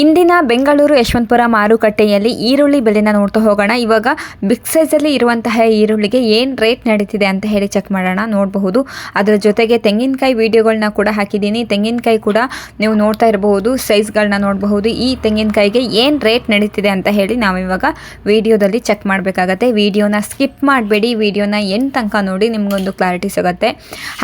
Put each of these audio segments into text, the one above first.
ಇಂದಿನ ಬೆಂಗಳೂರು ಯಶವಂತಪುರ ಮಾರುಕಟ್ಟೆಯಲ್ಲಿ ಈರುಳ್ಳಿ ಬೆಲೆನ ನೋಡ್ತಾ ಹೋಗೋಣ. ಇವಾಗ ಬಿಗ್ ಸೈಜಲ್ಲಿ ಇರುವಂತಹ ಈರುಳ್ಳಿಗೆ ಏನು ರೇಟ್ ನಡೀತಿದೆ ಅಂತ ಹೇಳಿ ಚೆಕ್ ಮಾಡೋಣ, ನೋಡಬಹುದು. ಅದರ ಜೊತೆಗೆ ತೆಂಗಿನಕಾಯಿ ವಿಡಿಯೋಗಳನ್ನ ಕೂಡ ಹಾಕಿದ್ದೀನಿ. ತೆಂಗಿನಕಾಯಿ ಕೂಡ ನೀವು ನೋಡ್ತಾ ಇರಬಹುದು ಸೈಜ್ಗಳನ್ನ ನೋಡಬಹುದು. ಈ ತೆಂಗಿನಕಾಯಿಗೆ ಏನು ರೇಟ್ ನಡೀತಿದೆ ಅಂತ ಹೇಳಿ ನಾವು ಇವಾಗ ವಿಡಿಯೋದಲ್ಲಿ ಚೆಕ್ ಮಾಡಬೇಕಾಗತ್ತೆ. ವಿಡಿಯೋನ ಸ್ಕಿಪ್ ಮಾಡಬೇಡಿ. ವಿಡಿಯೋನ ಎಂಡ್ ತನಕ ನೋಡಿ ನಿಮಗೊಂದು ಕ್ಲಾರಿಟಿ ಸಿಗುತ್ತೆ.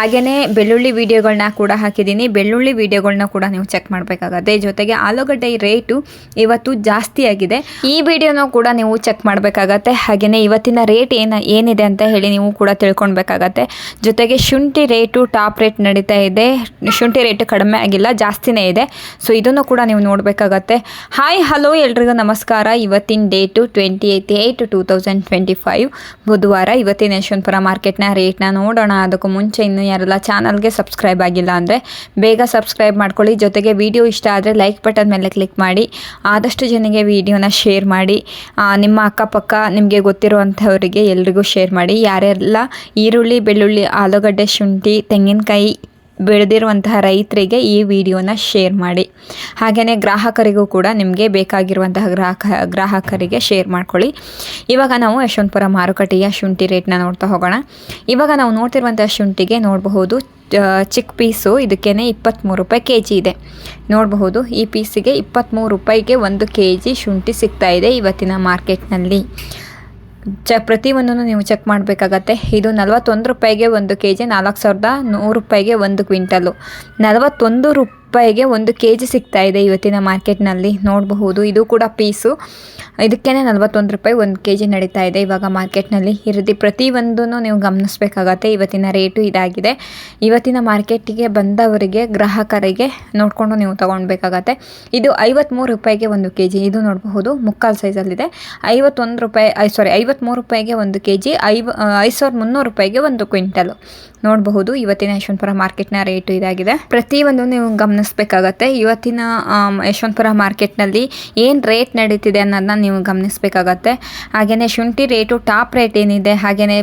ಹಾಗೆಯೇ ಬೆಳ್ಳುಳ್ಳಿ ವಿಡಿಯೋಗಳನ್ನ ಕೂಡ ಹಾಕಿದ್ದೀನಿ. ಬೆಳ್ಳುಳ್ಳಿ ವಿಡಿಯೋಗಳನ್ನ ಕೂಡ ನೀವು ಚೆಕ್ ಮಾಡಬೇಕಾಗತ್ತೆ. ಜೊತೆಗೆ ಆಲೂಗಡ್ಡೆ ರೇಟು ಇವತ್ತು ಜಾಸ್ತಿ ಆಗಿದೆ. ಈ ವಿಡಿಯೋನೂ ಕೂಡ ನೀವು ಚೆಕ್ ಮಾಡಬೇಕಾಗತ್ತೆ. ಹಾಗೆಯೇ ಇವತ್ತಿನ ರೇಟ್ ಏನು, ಏನಿದೆ ಅಂತ ಹೇಳಿ ನೀವು ಕೂಡ ತಿಳ್ಕೊಳ್ಬೇಕಾಗತ್ತೆ. ಜೊತೆಗೆ ಶುಂಠಿ ರೇಟು ಟಾಪ್ ರೇಟ್ ನಡೀತಾ ಇದೆ. ಶುಂಠಿ ರೇಟ್ ಕಡಿಮೆ ಆಗಿಲ್ಲ, ಜಾಸ್ತಿನೇ ಇದೆ. ಸೊ, ಇದನ್ನು ಕೂಡ ನೀವು ನೋಡಬೇಕಾಗತ್ತೆ. ಹಾಯ್, ಹಲೋ ಎಲ್ರಿಗೂ ನಮಸ್ಕಾರ. ಇವತ್ತಿನ date twenty eight eight two thousand twenty five. ಬುಧವಾರ ಇವತ್ತಿನ ಯಶವಂತಪುರ ಮಾರ್ಕೆಟ್ನ ರೇಟ್ನ ನೋಡೋಣ. ಅದಕ್ಕೂ ಮುಂಚೆ ಇನ್ನೂ ಯಾರೆಲ್ಲ ಚಾನಲ್ಗೆ ಸಬ್ಸ್ಕ್ರೈಬ್ ಆಗಿಲ್ಲ ಅಂದರೆ ಬೇಗ ಸಬ್ಸ್ಕ್ರೈಬ್ ಮಾಡ್ಕೊಳ್ಳಿ. ಜೊತೆಗೆ ವಿಡಿಯೋ ಇಷ್ಟ ಆದರೆ ಲೈಕ್ ಬಟನ್ ಮೇಲೆ ಮಾಡಿ, ಆದಷ್ಟು ಜನಗೆ ವಿಡಿಯೋನ ಶೇರ್ ಮಾಡಿ ನಿಮ್ಮ ಅಕ್ಕಪಕ್ಕ ನಿಮಗೆ ಗೊತ್ತಿರುವಂಥವರಿಗೆ ಎಲ್ರಿಗೂ ಶೇರ್ ಮಾಡಿ. ಯಾರೆಲ್ಲ ಈರುಳ್ಳಿ, ಬೆಳ್ಳುಳ್ಳಿ, ಆಲೂಗಡ್ಡೆ, ಶುಂಠಿ, ತೆಂಗಿನಕಾಯಿ ಬೆಳೆದಿರುವಂತಹ ರೈತರಿಗೆ ಈ ವಿಡಿಯೋನ ಶೇರ್ ಮಾಡಿ. ಹಾಗೆಯೇ ಗ್ರಾಹಕರಿಗೂ ಕೂಡ ನಿಮಗೆ ಬೇಕಾಗಿರುವಂತಹ ಗ್ರಾಹಕ, ಗ್ರಾಹಕರಿಗೆ ಶೇರ್ ಮಾಡ್ಕೊಳ್ಳಿ. ಇವಾಗ ನಾವು ಯಶವಂತಪುರ ಮಾರುಕಟ್ಟೆಯ ಶುಂಠಿ ರೇಟ್ನ ನೋಡ್ತಾ ಹೋಗೋಣ. ಇವಾಗ ನಾವು ನೋಡ್ತಿರುವಂತಹ ಶುಂಠಿಗೆ ನೋಡಬಹುದು ಚಿಕ್ಕ ಪೀಸು ಇದಕ್ಕೇನೆ ಇಪ್ಪತ್ತ್ಮೂರು ರೂಪಾಯಿ ಕೆ ಜಿ ಇದೆ. ನೋಡಬಹುದು, ಈ ಪೀಸಿಗೆ ಇಪ್ಪತ್ತ್ಮೂರು ರೂಪಾಯಿಗೆ ಒಂದು ಕೆ ಜಿ ಶುಂಠಿ ಸಿಗ್ತಾ ಇದೆ ಇವತ್ತಿನ ಮಾರ್ಕೆಟ್ನಲ್ಲಿ. ಚ ಪ್ರತಿಯೊಂದನ್ನು ನೀವು ಚೆಕ್ ಮಾಡಬೇಕಾಗತ್ತೆ. ಇದು ನಲವತ್ತೊಂದು ರೂಪಾಯಿಗೆ ಒಂದು ಕೆ ಜಿ ನಾಲ್ಕು ಸಾವಿರದ ನೂರು ರೂಪಾಯಿಗೆ ಒಂದು ಕ್ವಿಂಟಲು. ನಲವತ್ತೊಂದು ರೂಪಾಯಿಗೆ ಒಂದು ಕೆ ಜಿ ಸಿಗ್ತಾ ಇದೆ ಇವತ್ತಿನ ಮಾರ್ಕೆಟ್ನಲ್ಲಿ. ನೋಡಬಹುದು, ಇದು ಕೂಡ ಪೀಸು. ಇದಕ್ಕೇ ನಲವತ್ತೊಂದು ರೂಪಾಯಿ ಒಂದು ಕೆ ಜಿ ನಡೀತಾ ಇದೆ ಇವಾಗ ಮಾರ್ಕೆಟ್ನಲ್ಲಿ. ಈ ರೀತಿ ಪ್ರತಿಯೊಂದನ್ನು ನೀವು ಗಮನಿಸಬೇಕಾಗತ್ತೆ. ಇವತ್ತಿನ ರೇಟು ಇದಾಗಿದೆ. ಇವತ್ತಿನ ಮಾರ್ಕೆಟಿಗೆ ಬಂದವರಿಗೆ, ಗ್ರಾಹಕರಿಗೆ ನೋಡಿಕೊಂಡು ನೀವು ತೊಗೊಳ್ಬೇಕಾಗತ್ತೆ. ಇದು ಐವತ್ತ್ಮೂರು ರೂಪಾಯಿಗೆ ಒಂದು ಕೆ ಜಿ ಇದು ನೋಡಬಹುದು, ಮುಕ್ಕಾಲು ಸೈಜಲ್ಲಿದೆ. ಐವತ್ತೊಂದು ರೂಪಾಯಿ, ಐ ಸಾರಿ ಐವತ್ತ್ಮೂರು ರೂಪಾಯಿಗೆ ಒಂದು ಕೆ ಜಿ ಐವ ಐದು ಸಾವಿರದ ಮುನ್ನೂರು ರೂಪಾಯಿಗೆ ಒಂದು ಕ್ವಿಂಟಲು. ನೋಡಬಹುದು, ಇವತ್ತಿನ ಯಶವಂತಪುರ ಮಾರ್ಕೆಟ್ನ ರೇಟು ಇದಾಗಿದೆ. ಪ್ರತಿಯೊಂದು ನೀವು ಗಮನಿಸಬೇಕಾಗತ್ತೆ. ಇವತ್ತಿನ ಯಶವಂತಪುರ ಮಾರ್ಕೆಟ್ನಲ್ಲಿ ಏನು ರೇಟ್ ನಡೀತಿದೆ ಅನ್ನೋದನ್ನ ನೀವು ಗಮನಿಸಬೇಕಾಗತ್ತೆ. ಹಾಗೆಯೇ ಶುಂಠಿ ರೇಟು ಟಾಪ್ ರೇಟ್ ಏನಿದೆ ಹಾಗೆಯೇ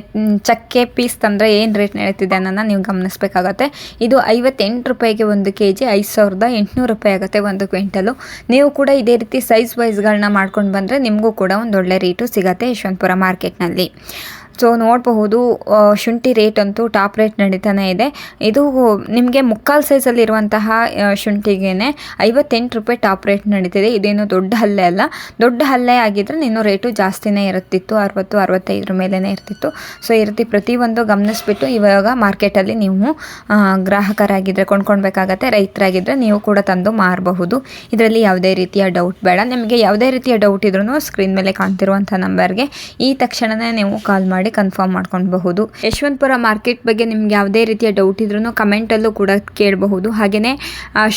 ಚಕ್ಕೆ ಪೀಸ್ ತಂದರೆ ಏನು ರೇಟ್ ನಡೀತಿದೆ ಅನ್ನೋದನ್ನ ನೀವು ಗಮನಿಸಬೇಕಾಗತ್ತೆ. ಇದು ಐವತ್ತೆಂಟು ರೂಪಾಯಿಗೆ ಒಂದು ಕೆ ಜಿ ಐದು ಸಾವಿರದ ಎಂಟುನೂರು ರೂಪಾಯಿ ಆಗುತ್ತೆ ಒಂದು ಕ್ವಿಂಟಲು. ನೀವು ಕೂಡ ಇದೇ ರೀತಿ ಸೈಜ್ ವೈಸ್ಗಳನ್ನ ಮಾಡ್ಕೊಂಡು ಬಂದರೆ ನಿಮಗೂ ಕೂಡ ಒಂದು ಒಳ್ಳೆ ರೇಟು ಸಿಗತ್ತೆ ಯಶವಂತಪುರ ಮಾರ್ಕೆಟ್ನಲ್ಲಿ. ಸೊ ನೋಡಬಹುದು ಶುಂಠಿ ರೇಟ್ ಅಂತೂ ಟಾಪ್ ರೇಟ್ ನಡೀತಾನೆ ಇದೆ. ಇದು ನಿಮಗೆ ಮುಕ್ಕಾಲು ಸೈಜಲ್ಲಿರುವಂತಹ ಶುಂಠಿಗೆ ಐವತ್ತೆಂಟು ರೂಪಾಯಿ ಟಾಪ್ ರೇಟ್ ನಡೀತಿದೆ. ಇದೇನು ದೊಡ್ಡ ಹಲ್ಲೆ ಅಲ್ಲ. ದೊಡ್ಡ ಹಲ್ಲೆ ಆಗಿದ್ರೆ ಇನ್ನೂ ರೇಟು ಜಾಸ್ತಿನೇ ಇರುತ್ತಿತ್ತು. ಅರವತ್ತು, ಅರವತ್ತೈದರ ಮೇಲೇ ಇರ್ತಿತ್ತು. ಸೊ ಈ ರೀತಿ ಪ್ರತಿಯೊಂದು ಗಮನಿಸ್ಬಿಟ್ಟು ಇವಾಗ ಮಾರ್ಕೆಟಲ್ಲಿ ನೀವು ಗ್ರಾಹಕರಾಗಿದ್ದರೆ ಕೊಂಡ್ಕೊಳ್ಬೇಕಾಗತ್ತೆ. ರೈತರಾಗಿದ್ದರೆ ನೀವು ಕೂಡ ತಂದು ಮಾರಬಹುದು. ಇದರಲ್ಲಿ ಯಾವುದೇ ರೀತಿಯ ಡೌಟ್ ಬೇಡ. ನಿಮಗೆ ಯಾವುದೇ ರೀತಿಯ ಡೌಟ್ ಇದ್ರೂ ಸ್ಕ್ರೀನ್ ಮೇಲೆ ಕಾಣ್ತಿರುವಂಥ ನಂಬರ್ಗೆ ಈ ತಕ್ಷಣವೇ ನೀವು ಕಾಲ್ ಮಾಡಿ. ಕನ್ಫರ್ಮ್ ಮಾಡ್ಕೊಳ್ಬಹುದು. ಯಶವಂತಪುರ ಮಾರ್ಕೆಟ್ ಬಗ್ಗೆ ನಿಮ್ಗೆ ಯಾವುದೇ ರೀತಿಯ ಡೌಟ್ ಇದ್ರೂ ಕಮೆಂಟಲ್ಲೂ ಕೂಡ ಕೇಳಬಹುದು. ಹಾಗೆಯೇ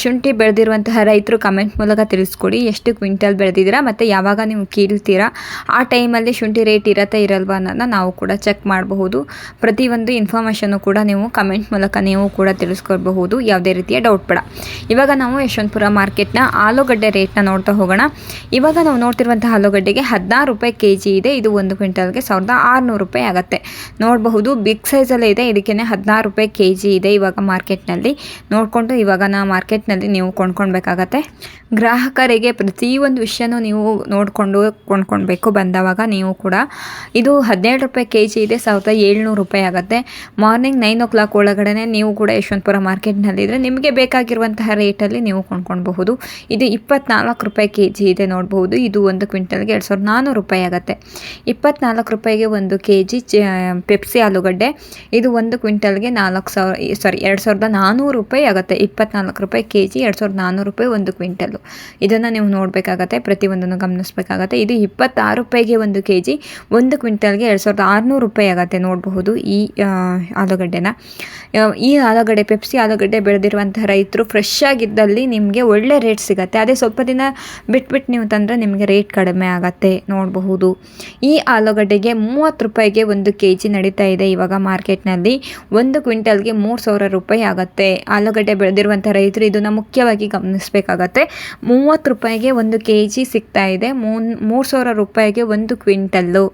ಶುಂಠಿ ಬೆಳೆದಿರುವಂತಹ ರೈತರು ಕಮೆಂಟ್ ಮೂಲಕ ತಿಳಿಸ್ಕೊಡಿ. ಎಷ್ಟು ಕ್ವಿಂಟಲ್ ಬೆಳೆದಿದ್ದೀರಾ ಮತ್ತು ಯಾವಾಗ ನೀವು ಕೀಳ್ತೀರಾ? ಆ ಟೈಮಲ್ಲಿ ಶುಂಠಿ ರೇಟ್ ಇರತ್ತಾ ಇರಲ್ವಾ ಅನ್ನೋದನ್ನ ನಾವು ಕೂಡ ಚೆಕ್ ಮಾಡಬಹುದು. ಪ್ರತಿಯೊಂದು ಇನ್ಫಾರ್ಮೇಷನ್ನು ಕೂಡ ನೀವು ಕಮೆಂಟ್ ಮೂಲಕ ನೀವು ಕೂಡ ತಿಳಿಸ್ಕೊಳ್ಬಹುದು. ಯಾವುದೇ ರೀತಿಯ ಡೌಟ್ ಬೇಡ. ಇವಾಗ ನಾವು ಯಶವಂತಪುರ ಮಾರ್ಕೆಟ್ನ ಆಲೂಗಡ್ಡೆ ರೇಟ್ನ ನೋಡ್ತಾ ಹೋಗೋಣ. ಇವಾಗ ನಾವು ನೋಡ್ತಿರುವಂತಹ ಆಲೂಗಡ್ಡೆಗೆ ಹದಿನಾರು ರೂಪಾಯಿ ಕೆ ಇದೆ. ಇದು ಒಂದು ಕ್ವಿಂಟಲ್ಗೆ ಸಾವಿರದ ಆರುನೂರು ರೂಪಾಯಿ. ಆಗುತ್ತೆ. ನೋಡಬಹುದು ಬಿಗ್ ಸೈಜಲ್ಲೇ ಇದೆ. ಇದಕ್ಕೆ ಹದಿನಾರು ರೂಪಾಯಿ ಕೆ ಜಿ ಇದೆ ಇವಾಗ ಮಾರ್ಕೆಟ್ನಲ್ಲಿ. ನೋಡಿಕೊಂಡು ಇವಾಗ ನಾ ಮಾರ್ಕೆಟ್ನಲ್ಲಿ ನೀವು ಕೊಂಡ್ಕೊಳ್ಬೇಕಾಗತ್ತೆ. ಗ್ರಾಹಕರಿಗೆ ಪ್ರತಿಯೊಂದು ವಿಷಯನೂ ನೀವು ನೋಡಿಕೊಂಡು ಕೊಂಡ್ಕೊಳ್ಬೇಕು. ಬಂದವಾಗ ನೀವು ಕೂಡ ಇದು ಹದಿನೇಳು ರೂಪಾಯಿ ಕೆ ಜಿ ಇದೆ. ಸಾವಿರದ ಏಳ್ನೂರು ರೂಪಾಯಿ ಆಗುತ್ತೆ. ಮಾರ್ನಿಂಗ್ ನೈನ್ ಓ ಕ್ಲಾಕ್ ಒಳಗಡೆ ನೀವು ಕೂಡ ಯಶವಂತಪುರ ಮಾರ್ಕೆಟ್ನಲ್ಲಿದ್ದರೆ ನಿಮಗೆ ಬೇಕಾಗಿರುವಂತಹ ರೇಟಲ್ಲಿ ನೀವು ಕೊಂಡ್ಕೊಳ್ಬಹುದು. ಇದು ಇಪ್ಪತ್ನಾಲ್ಕು ರೂಪಾಯಿ ಕೆ ಜಿ ಇದೆ ನೋಡಬಹುದು. ಇದು ಒಂದು ಕ್ವಿಂಟಲ್ಗೆ ಎರಡು ಸಾವಿರದ ನಾನ್ನೂರು ರೂಪಾಯಿ ಆಗುತ್ತೆ. ಇಪ್ಪತ್ನಾಲ್ಕು ರೂಪಾಯಿಗೆ ಒಂದು ಕೆ ಜಿ ಪೆಪ್ಸಿ ಆಲೂಗಡ್ಡೆ. ಇದು ಒಂದು ಕ್ವಿಂಟಲ್ಗೆ ನಾಲ್ಕು ಸಾವಿರ ಸಾರಿ ಎರಡು ಸಾವಿರದ ನಾನ್ನೂರು ರೂಪಾಯಿ ಆಗುತ್ತೆ. ಇಪ್ಪತ್ನಾಲ್ಕು ರೂಪಾಯಿ ಕೆ ಜಿ ಎರಡು ಸಾವಿರದ ನಾನ್ನೂರು ರೂಪಾಯಿ ಒಂದು ಕ್ವಿಂಟಲ್ಲು. ಇದನ್ನು ನೀವು ನೋಡಬೇಕಾಗತ್ತೆ, ಪ್ರತಿಯೊಂದನ್ನು ಗಮನಿಸಬೇಕಾಗತ್ತೆ. ಇದು ಇಪ್ಪತ್ತಾರು ರೂಪಾಯಿಗೆ ಒಂದು ಕೆ ಜಿ ಒಂದು ಕ್ವಿಂಟಲ್ಗೆ ಎರಡು ಸಾವಿರದ ಆರುನೂರು ರೂಪಾಯಿ ಆಗುತ್ತೆ ನೋಡಬಹುದು ಈ ಆಲೂಗಡ್ಡೆನ. ಈ ಆಲೂಗಡ್ಡೆ ಪೆಪ್ಸಿ ಆಲೂಗಡ್ಡೆ ಬೆಳೆದಿರುವಂತಹ ರೈತರು ಫ್ರೆಶ್ ಆಗಿದ್ದಲ್ಲಿ ನಿಮಗೆ ಒಳ್ಳೆ ರೇಟ್ ಸಿಗುತ್ತೆ. ಅದೇ ಸ್ವಲ್ಪ ದಿನ ಬಿಟ್ಬಿಟ್ಟು ನೀವು ತಂದರೆ ನಿಮಗೆ ರೇಟ್ ಕಡಿಮೆ ಆಗತ್ತೆ ನೋಡಬಹುದು. ಈ ಆಲೂಗಡ್ಡೆಗೆ ಮೂವತ್ತು ರೂಪಾಯಿಗೆ ಒಂದು ಕೆ ಜಿ ನಡೀತಾ ಇದೆ ಇವಾಗ ಮಾರ್ಕೆಟ್ನಲ್ಲಿ. ಒಂದು ಕ್ವಿಂಟಲ್ಗೆ ಮೂರು ಸಾವಿರ ರೂಪಾಯಿ ಆಗುತ್ತೆ. ಆಲೂಗಡ್ಡೆ ಬೆಳೆದಿರುವಂಥ ರೈತರು ಇದನ್ನು ಮುಖ್ಯವಾಗಿ ಗಮನಿಸಬೇಕಾಗತ್ತೆ. ಮೂವತ್ತು ರೂಪಾಯಿಗೆ ಒಂದು ಕೆ ಜಿ ಸಿಗ್ತಾ ಇದೆ. ಮೂನ್, ಮೂರು ಸಾವಿರ ರೂಪಾಯಿಗೆ ಒಂದು ಕ್ವಿಂಟಲ್ಲು.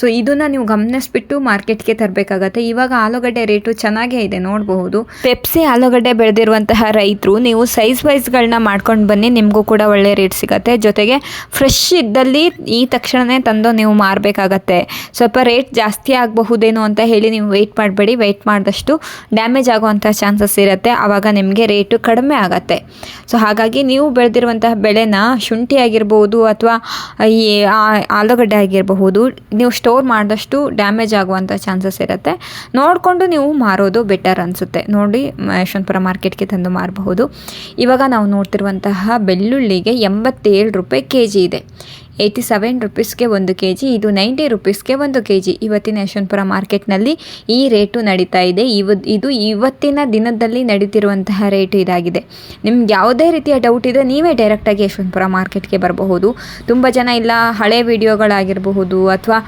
ಸೊ ಇದನ್ನು ನೀವು ಗಮನಿಸ್ಬಿಟ್ಟು ಮಾರ್ಕೆಟ್ಗೆ ತರಬೇಕಾಗತ್ತೆ. ಇವಾಗ ಆಲೂಗಡ್ಡೆ ರೇಟು ಚೆನ್ನಾಗೇ ಇದೆ, ನೋಡಬಹುದು. ಪೆಪ್ಸಿ ಆಲೂಗಡ್ಡೆ ಬೆಳೆದಿರುವಂತಹ ರೈತರು, ನೀವು ಸೈಜ್ ವೈಸ್ಗಳನ್ನ ಮಾಡ್ಕೊಂಡು ಬನ್ನಿ, ನಿಮಗೂ ಕೂಡ ಒಳ್ಳೆ ರೇಟ್ ಸಿಗುತ್ತೆ. ಜೊತೆಗೆ ಫ್ರೆಶ್ ಇದ್ದಲ್ಲಿ ಈ ತಕ್ಷಣವೇ ತಂದು ನೀವು ಮಾರಬೇಕಾಗತ್ತೆ. ಸ್ವಲ್ಪ ರೇಟ್ ಜಾಸ್ತಿ ಆಗಬಹುದೇನೋ ಅಂತ ಹೇಳಿ ನೀವು ವೆಯ್ಟ್ ಮಾಡಬೇಡಿ. ವೆಯ್ಟ್ ಮಾಡಿದಷ್ಟು ಡ್ಯಾಮೇಜ್ ಆಗುವಂಥ ಚಾನ್ಸಸ್ ಇರುತ್ತೆ. ಆವಾಗ ನಿಮಗೆ ರೇಟು ಕಡಿಮೆ ಆಗತ್ತೆ. ಸೊ ಹಾಗಾಗಿ ನೀವು ಬೆಳೆದಿರುವಂತಹ ಬೆಳೆನ ಶುಂಠಿ ಆಗಿರ್ಬೋದು ಅಥವಾ ಈ ಆಲೂಗಡ್ಡೆ ಆಗಿರಬಹುದು, ನೀವು ಸ್ಟೋರ್ ಮಾಡಿದಷ್ಟು ಡ್ಯಾಮೇಜ್ ಆಗುವಂಥ ಚಾನ್ಸಸ್ ಇರುತ್ತೆ. ನೋಡಿಕೊಂಡು ನೀವು ಮಾರೋದು ಬೆಟರ್ ಅನಿಸುತ್ತೆ. ನೋಡಿ, ಯಶವಂತಪುರ ಮಾರ್ಕೆಟ್ಗೆ ತಂದು ಮಾರಬಹುದು. ಇವಾಗ ನಾವು ನೋಡ್ತಿರುವಂತಹ ಬೆಳ್ಳುಳ್ಳಿಗೆ ಎಂಬತ್ತೇಳು ರೂಪಾಯಿ ಕೆ ಜಿ ಇದೆ. ಏಯ್ಟಿ ಸೆವೆನ್ ರುಪೀಸ್ಗೆ ಒಂದು ಕೆ ಜಿ ಇದು ನೈಂಟಿ ರುಪೀಸ್ಗೆ ಒಂದು ಕೆ ಜಿ ಇವತ್ತಿನ ಯಶವಂತಪುರ ಮಾರ್ಕೆಟ್ನಲ್ಲಿ ಈ ರೇಟು ನಡೀತಾ ಇದೆ. ಇವ, ಇದು ಇವತ್ತಿನ ದಿನದಲ್ಲಿ ನಡೀತಿರುವಂತಹ ರೇಟು ಇದಾಗಿದೆ. ನಿಮ್ಗೆ ಯಾವುದೇ ರೀತಿಯ ಡೌಟ್ ಇದೆ ನೀವೇ ಡೈರೆಕ್ಟಾಗಿ ಯಶವಂತಪುರ ಮಾರ್ಕೆಟ್ಗೆ ಬರಬಹುದು. ತುಂಬ ಜನ ಇಲ್ಲ, ಹಳೆ ವಿಡಿಯೋಗಳಾಗಿರಬಹುದು ಅಥವಾ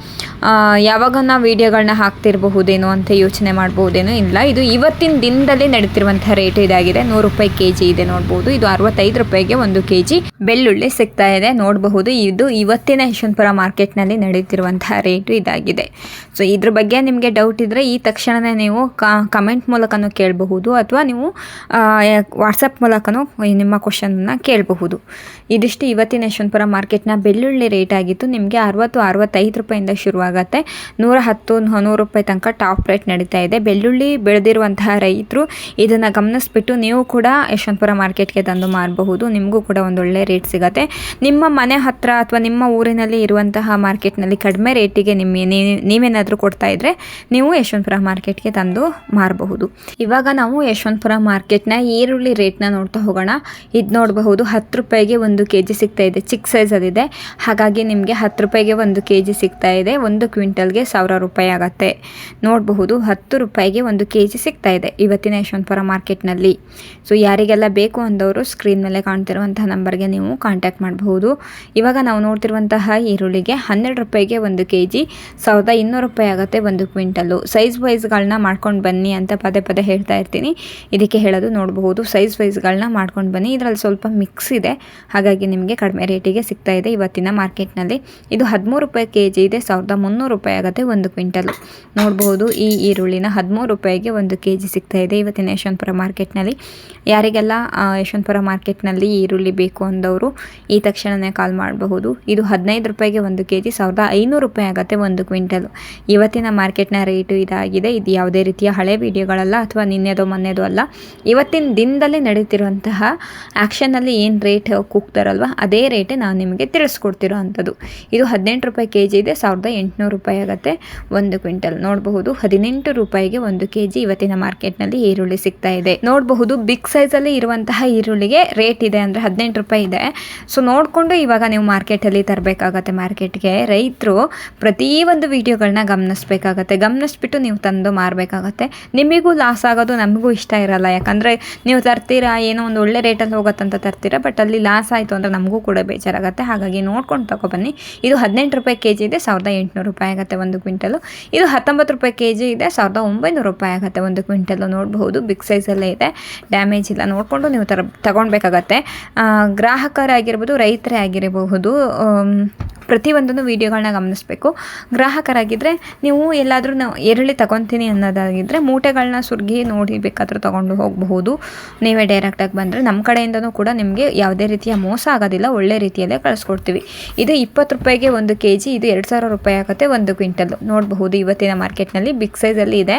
ಯಾವಾಗ ನಾವು ವಿಡಿಯೋಗಳನ್ನ ಹಾಕ್ತಿರಬಹುದೇನೋ ಅಂತ ಯೋಚನೆ ಮಾಡ್ಬೋದೇನೋ ಇಲ್ಲ. ಇದು ಇವತ್ತಿನ ದಿನದಲ್ಲಿ ನಡೀತಿರುವಂತಹ ರೇಟ್ ಇದಾಗಿದೆ. ನೂರು ರೂಪಾಯಿ ಕೆ ಜಿ ಇದೆ ನೋಡಬಹುದು ಇದು ಅರವತ್ತೈದು ರೂಪಾಯಿಗೆ ಒಂದು ಕೆ ಜಿ ಬೆಳ್ಳುಳ್ಳಿ ಸಿಗ್ತಾ ಇದೆ. ನೋಡಬಹುದು. ಇದು ಇವತ್ತಿನ ಯಶವಂತಪುರ ಮಾರ್ಕೆಟ್ನಲ್ಲಿ ನಡೆಯುತ್ತಿರುವಂತಹ ರೇಟು ಇದಾಗಿದೆ. ಸೊ ಇದ್ರ ಬಗ್ಗೆ ನಿಮಗೆ ಡೌಟ್ ಇದ್ದರೆ ಈ ತಕ್ಷಣವೇ ನೀವು ಕಮೆಂಟ್ ಮೂಲಕನೂ ಕೇಳಬಹುದು ಅಥವಾ ನೀವು ವಾಟ್ಸಪ್ ಮೂಲಕನೂ ನಿಮ್ಮ ಕ್ವಶನನ್ನು ಕೇಳಬಹುದು. ಇದಿಷ್ಟು ಇವತ್ತಿನ ಯಶವಂತಪುರ ಮಾರ್ಕೆಟ್ನ ಬೆಳ್ಳುಳ್ಳಿ ರೇಟ್ ಆಗಿತ್ತು. ನಿಮಗೆ ಅರವತ್ತು, ಅರವತ್ತೈದು ರೂಪಾಯಿಂದ ಶುರುವಾಗುತ್ತೆ. ನೂರ ಹತ್ತು, ನೂರು ರೂಪಾಯಿ ತನಕ ಟಾಪ್ ರೇಟ್ ನಡೀತಾ ಇದೆ. ಬೆಳ್ಳುಳ್ಳಿ ಬೆಳೆದಿರುವಂತಹ ರೈತರು ಇದನ್ನು ಗಮನಿಸ್ಬಿಟ್ಟು ನೀವು ಕೂಡ ಯಶವಂತಪುರ ಮಾರ್ಕೆಟ್ಗೆ ತಂದು ಮಾರಬಹುದು. ನಿಮಗೂ ಕೂಡ ಒಂದು ಒಳ್ಳೆ ರೇಟ್ ಸಿಗುತ್ತೆ. ನಿಮ್ಮ ಮನೆ ಹತ್ರ ಅಥವಾ ನಿಮ್ಮ ಊರಿನಲ್ಲಿ ಇರುವಂತಹ ಮಾರ್ಕೆಟ್ನಲ್ಲಿ ಕಡಿಮೆ ರೇಟಿಗೆ ನಿಮ್ಮ ನೀವೇನಾದರೂ ಕೊಡ್ತಾ ಇದ್ದರೆ ನೀವು ಯಶವಂತಪುರ ಮಾರ್ಕೆಟ್ಗೆ ತಂದು ಮಾರಬಹುದು. ಇವಾಗ ನಾವು ಯಶವಂತಪುರ ಮಾರ್ಕೆಟ್ನ ಈರುಳ್ಳಿ ರೇಟ್ನ ನೋಡ್ತಾ ಹೋಗೋಣ. ಇದು ನೋಡಬಹುದು, ಹತ್ತು ರೂಪಾಯಿಗೆ ಒಂದು ಕೆ ಜಿ ಸಿಗ್ತಾ ಇದೆ ಚಿಕ್ಕ ಅದಿದೆ. ಹಾಗಾಗಿ ನಿಮಗೆ ಹತ್ತು ರೂಪಾಯಿಗೆ ಒಂದು ಕೆ ಜಿ ಸಿಗ್ತಾ ಇದೆ, ಒಂದು ಕ್ವಿಂಟಲ್ಗೆ ಸಾವಿರ ರೂಪಾಯಿ ಆಗುತ್ತೆ. ನೋಡಬಹುದು, ಹತ್ತು ರೂಪಾಯಿಗೆ ಒಂದು ಕೆ ಜಿ ಸಿಗ್ತಾ ಇದೆ ಇವತ್ತಿನ ಯಶವಂತಪುರ ಮಾರ್ಕೆಟ್ನಲ್ಲಿ. ಸೊ, ಯಾರಿಗೆಲ್ಲ ಬೇಕು ಅಂದವರು ಸ್ಕ್ರೀನ್ ಮೇಲೆ ಕಾಣ್ತಿರುವಂತಹ ನಂಬರ್ಗೆ ನೀವು ಕಾಂಟ್ಯಾಕ್ಟ್ ಮಾಡಬಹುದು. ಇವಾಗ ನಾವು ನೋಡ್ತಿರುವಂತಹ ಈರುಳ್ಳಿಗೆ ಹನ್ನೆರಡು ರೂಪಾಯಿಗೆ ಒಂದು ಕೆ ಜಿ ಸಾವಿರದ ಇನ್ನೂರು ರೂಪಾಯಿ ಆಗುತ್ತೆ ಒಂದು ಕ್ವಿಂಟಲ್ಲು. ಸೈಜ್ ವೈಸ್ಗಳನ್ನ ಮಾಡ್ಕೊಂಡು ಬನ್ನಿ ಅಂತ ಪದೇ ಪದೇ ಹೇಳ್ತಾ ಇರ್ತೀನಿ. ಇದಕ್ಕೆ ಹೇಳೋದು ನೋಡಬಹುದು ಸೈಜ್ ವೈಸ್ಗಳನ್ನ ಮಾಡ್ಕೊಂಡು ಬನ್ನಿ. ಇದರಲ್ಲಿ ಸ್ವಲ್ಪ ಮಿಕ್ಸ್ ಇದೆ. ಹಾಗಾಗಿ ನಿಮಗೆ ಕಡಿಮೆ ರೇಟಿಗೆ ಸಿಗ್ತಾ ಇದೆ ಇವತ್ತಿನ ಮಾರ್ಕೆಟ್ನಲ್ಲಿ ಇದು ಹದಿಮೂರು ರೂಪಾಯಿ ಕೆ ಜಿ ಇದೆ, ಸಾವಿರದ ಮುನ್ನೂರು ರೂಪಾಯಿ ಆಗುತ್ತೆ ಒಂದು ಕ್ವಿಂಟಲ್ ನೋಡಬಹುದು, ಈ ಈರುಳ್ಳಿನ ಹದಿಮೂರು ರೂಪಾಯಿಗೆ ಒಂದು ಕೆ ಜಿ ಸಿಗ್ತಾ ಇದೆ ಇವತ್ತಿನ ಯಶವಂತಪುರ ಮಾರ್ಕೆಟ್ನಲ್ಲಿ ಯಾರಿಗೆಲ್ಲ ಯಶವಂತಪುರ ಮಾರ್ಕೆಟ್ನಲ್ಲಿ ಈರುಳ್ಳಿ ಬೇಕು ಅಂದವರು, ಈ ತಕ್ಷಣವೇ ಕಾಲ್ ಮಾಡಬಹುದು. ಇದು ಹದಿನೈದು ರೂಪಾಯಿಗೆ ಒಂದು ಕೆ ಜಿ, ಸಾವಿರದ ಐನೂರು ರೂಪಾಯಿ ಆಗುತ್ತೆ ಒಂದು ಕ್ವಿಂಟಲ್. ಇವತ್ತಿನ ಮಾರ್ಕೆಟ್ನ ರೇಟು ಇದಾಗಿದೆ. ಇದು ಯಾವುದೇ ರೀತಿಯ ಹಳೆ ವಿಡಿಯೋಗಳಲ್ಲ ಅಥವಾ ನಿನ್ನೆದೋ ಮೊನ್ನೆದೋ ಅಲ್ಲ. ಇವತ್ತಿನ ದಿನದಲ್ಲಿ ನಡೀತಿರುವಂತಹ ಆ್ಯಕ್ಷನಲ್ಲಿ ಏನು ರೇಟ್ ಕೂಗ್ತಾರಲ್ವ, ಅದೇ ರೇಟೇ ನಾವು ನಿಮಗೆ ತಿಳಿಸ್ಕೊಡ್ತಿರೋ ಅಂಥದ್ದು ಇದು ಹದಿನೆಂಟು ರೂಪಾಯಿ ಕೆ ಜಿ ಇದೆ, ಸಾವಿರದ ಎಂಟುನೂರು ರೂಪಾಯಿ ಆಗುತ್ತೆ ಒಂದು ಕ್ವಿಂಟಲ್. ನೋಡಬಹುದು, ಹದಿನೆಂಟು ರೂಪಾಯಿಗೆ ಒಂದು ಕೆ ಜಿ ಇವತ್ತಿನ ಮಾರ್ಕೆಟ್ನಲ್ಲಿ ಈರುಳ್ಳಿ ಸಿಗ್ತಾ ಇದೆ. ನೋಡಬಹುದು, ಬಿಗ್ ಸೈಜಲ್ಲಿ ಇರುವಂತಹ ಈರುಳ್ಳಿಗೆ ರೇಟ್ ಇದೆ ಅಂದರೆ ಹದಿನೆಂಟು ರೂಪಾಯಿ ಇದೆ. ಸೊ, ನೋಡಿಕೊಂಡು ಇವಾಗ ನೀವು ಮಾರ್ಕೆಟಲ್ಲಿ ತರಬೇಕಾಗತ್ತೆ ಮಾರ್ಕೆಟ್ಗೆ. ರೈತರು ಪ್ರತಿಯೊಂದು ವೀಡಿಯೋಗಳನ್ನ ಗಮನಿಸ್ಬೇಕಾಗತ್ತೆ. ಗಮನಿಸ್ಬಿಟ್ಟು ನೀವು ತಂದು ಮಾರಬೇಕಾಗತ್ತೆ. ನಿಮಗೂ ಲಾಸ್ ಆಗೋದು ನಮಗೂ ಇಷ್ಟ ಇರಲ್ಲ. ಯಾಕಂದರೆ ನೀವು ತರ್ತೀರಾ, ಏನೋ ಒಂದು ಒಳ್ಳೆ ರೇಟಲ್ಲಿ ಹೋಗುತ್ತಂತ ತರ್ತೀರಾ ಬಟ್ ಅಲ್ಲಿ ಲಾಸ್ ಆಯಿತು ಅಂದರೆ ನಮಗೂ ಕೂಡ ಬೇಜಾರಾಗುತ್ತೆ. ಹಾಗಾಗಿ ನೋಡ್ಕೊಂಡು ತಗೊಬನ್ನಿ ಇದು ಹದಿನೆಂಟು ರೂಪಾಯಿ ಕೆ ಜಿ ಇದೆ, ಸಾವಿರದ ಎಂಟುನೂರು ರೂಪಾಯಿ ಆಗುತ್ತೆ ಒಂದು ಕ್ವಿಂಟಲು. ಇದು ಹತ್ತೊಂಬತ್ತು ರೂಪಾಯಿ ಕೆ ಜಿ ಇದೆ, ಸಾವಿರದ ಒಂಬೈನೂರು ರೂಪಾಯಿ ಆಗುತ್ತೆ ಒಂದು ಕ್ವಿಂಟಲು. ನೋಡಬಹುದು ಬಿಗ್ ಸೈಜಲ್ಲೇ ಇದೆ. ಡ್ಯಾಮೇಜ್ ಇಲ್ಲ. ನೋಡಿಕೊಂಡು ನೀವು ತರ ತಗೊಳ್ಬೇಕಾಗತ್ತೆ ಗ್ರಾಹಕರಾಗಿರ್ಬೋದು, ರೈತರೇ ಆಗಿರಬಹುದು ಪ್ರತಿಯೊಂದನ್ನು ವೀಡಿಯೋಗಳನ್ನ ಗಮನಿಸಬೇಕು. ಗ್ರಾಹಕರಾಗಿದ್ದರೆ ನೀವು ಎಲ್ಲಾದರೂ ನಾವು ಈರುಳ್ಳಿ ತಗೊತೀನಿ ಅನ್ನೋದಾಗಿದ್ದರೆ ಮೂಟೆಗಳನ್ನ ಸುರ್ಗಿ ನೋಡಿ ಬೇಕಾದರೂ ತೊಗೊಂಡು ಹೋಗಬಹುದು. ನೀವೇ ಡೈರೆಕ್ಟಾಗಿ ಬಂದರೆ ನಮ್ಮ ಕಡೆಯಿಂದನೂ ಕೂಡ ನಿಮಗೆ ಯಾವುದೇ ರೀತಿಯ ಮೋಸ ಆಗೋದಿಲ್ಲ, ಒಳ್ಳೆ ರೀತಿಯಲ್ಲೇ ಕಳಿಸ್ಕೊಡ್ತೀವಿ. ಇದು ಇಪ್ಪತ್ತು ರೂಪಾಯಿಗೆ ಒಂದು ಕೆ ಜಿ ಇದು ಎರಡು ಸಾವಿರ ರೂಪಾಯಿ ಆಗುತ್ತೆ ಒಂದು ಕ್ವಿಂಟಲ್ ನೋಡಬಹುದು, ಇವತ್ತಿನ ಮಾರ್ಕೆಟ್ನಲ್ಲಿ ಬಿಗ್ ಸೈಜಲ್ಲಿ ಇದೆ.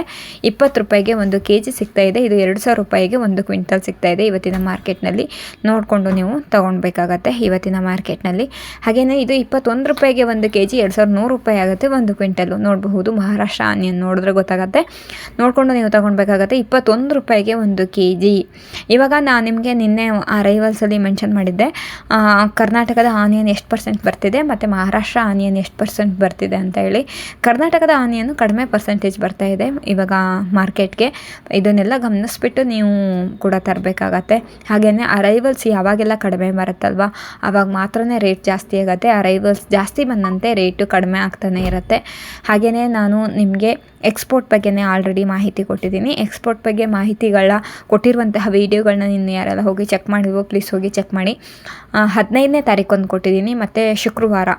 ಇಪ್ಪತ್ತು ರೂಪಾಯಿಗೆ ಒಂದು ಕೆ ಜಿ ಸಿಗ್ತಾ ಇದೆ, ಇದು ಎರಡು ಸಾವಿರ ರೂಪಾಯಿಗೆ ಒಂದು ಕ್ವಿಂಟಲ್ ಸಿಗ್ತಾ ಇದೆ ಇವತ್ತಿನ ಮಾರ್ಕೆಟ್ನಲ್ಲಿ. ನೋಡಿಕೊಂಡು ನೀವು ತೊಗೊಳ್ಬೇಕಾಗತ್ತೆ ಇವತ್ತಿನ ಮಾರ್ಕೆಟ್ನಲ್ಲಿ. ಹಾಗೆಯೇ ಇದು ಇಪ್ಪತ್ತೊಂದು ರೂಪಾಯಿಗೆ ಒಂದು ಕೆ ಜಿ ಎರಡು ಸಾವಿರದ ನೂರು ರೂಪಾಯಿ ಆಗುತ್ತೆ ಒಂದು ಕ್ವಿಂಟಲು ನೋಡಬಹುದು, ಮಹಾರಾಷ್ಟ್ರ ಆನಿಯನ್ ನೋಡಿದ್ರೆ ಗೊತ್ತಾಗುತ್ತೆ. ನೋಡಿಕೊಂಡು ನೀವು ತೊಗೊಳ್ಬೇಕಾಗತ್ತೆ ಇಪ್ಪತ್ತೊಂದು ರೂಪಾಯಿಗೆ ಒಂದು ಕೆ ಜಿ ಇವಾಗ ನಾನು ನಿಮಗೆ ನಿನ್ನೆ ಅರೈವಲ್ಸಲ್ಲಿ ಮೆನ್ಷನ್ ಮಾಡಿದ್ದೆ. ಕರ್ನಾಟಕದ ಆನಿಯನ್ ಎಷ್ಟು ಪರ್ಸೆಂಟ್ ಬರ್ತಿದೆ ಮತ್ತು ಮಹಾರಾಷ್ಟ್ರ ಆನಿಯನ್ ಎಷ್ಟು ಪರ್ಸೆಂಟ್ ಬರ್ತಿದೆ ಅಂತ ಹೇಳಿ. ಕರ್ನಾಟಕದ ಆನಿಯನ್ನು ಕಡಿಮೆ ಪರ್ಸೆಂಟೇಜ್ ಬರ್ತಾ ಇದೆ ಇವಾಗ ಮಾರ್ಕೆಟ್ಗೆ. ಇದನ್ನೆಲ್ಲ ಗಮನಿಸ್ಬಿಟ್ಟು ನೀವು ಕೂಡ ತರಬೇಕಾಗತ್ತೆ. ಹಾಗೆಯೇ ಅರೈವಲ್ಸ್ ಯಾವಾಗೆಲ್ಲ ಕಡಿಮೆ ಬರುತ್ತಲ್ವ ಆವಾಗ ಮಾತ್ರನೇ ರೇಟ್ ಜಾಸ್ತಿ ಆಗುತ್ತೆ ಅರೈವಲ್ಸ್ ಜಾಸ್ತಿ ಬಂದಂತೆ ರೇಟು ಕಡಿಮೆ ಆಗ್ತಾನೆ ಇರುತ್ತೆ. ಹಾಗೆಯೇ ನಾನು ನಿಮಗೆ ಎಕ್ಸ್ಪೋರ್ಟ್ ಬಗ್ಗೆನೇ ಆಲ್ರೆಡಿ ಮಾಹಿತಿ ಕೊಟ್ಟಿದ್ದೀನಿ. ಎಕ್ಸ್ಪೋರ್ಟ್ ಬಗ್ಗೆ ಮಾಹಿತಿಗಳ ಕೊಟ್ಟಿರುವಂತಹ ವೀಡಿಯೋಗಳನ್ನ ನೀನು ಯಾರೆಲ್ಲ ಹೋಗಿ ಚೆಕ್ ಮಾಡಿದ್ವೋ ಪ್ಲೀಸ್ ಹೋಗಿ ಚೆಕ್ ಮಾಡಿ. ಹದಿನೈದನೇ ತಾರೀಕೊಂದು ಕೊಟ್ಟಿದ್ದೀನಿ. ಮತ್ತು ಶುಕ್ರವಾರ